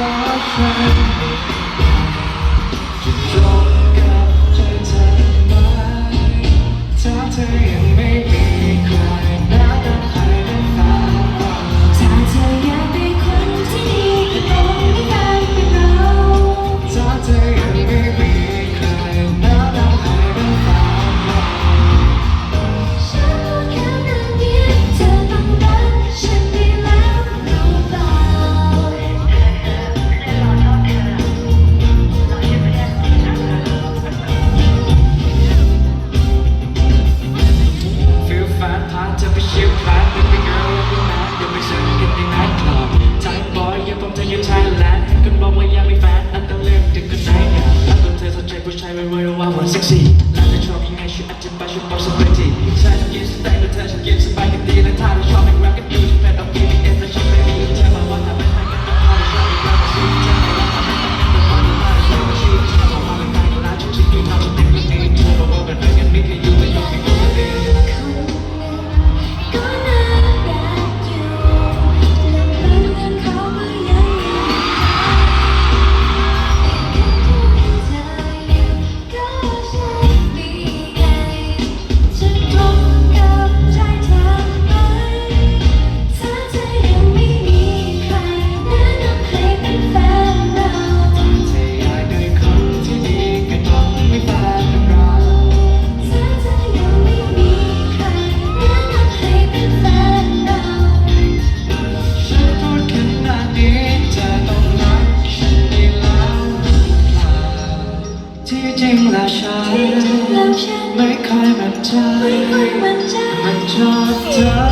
รักฉันจะรอ ยังไม่ซื้อกันในไนท์คลับทางบอยยังผมจะยืมชายแลนด์กับอกว่ายังไม่แฟนอันต้อเลือกถึงนไหนเนี่ยถ้าตัเธอสนใจผู้ชาไม่ไว้วันเซ็กซี่และเธอชอบยังไงช่วยอธิบายช่วยบอกสักทีใช่ยืมสไตน์ ริงแล้วฉันไม่เค่อยมั่นใจมันชอบเธอ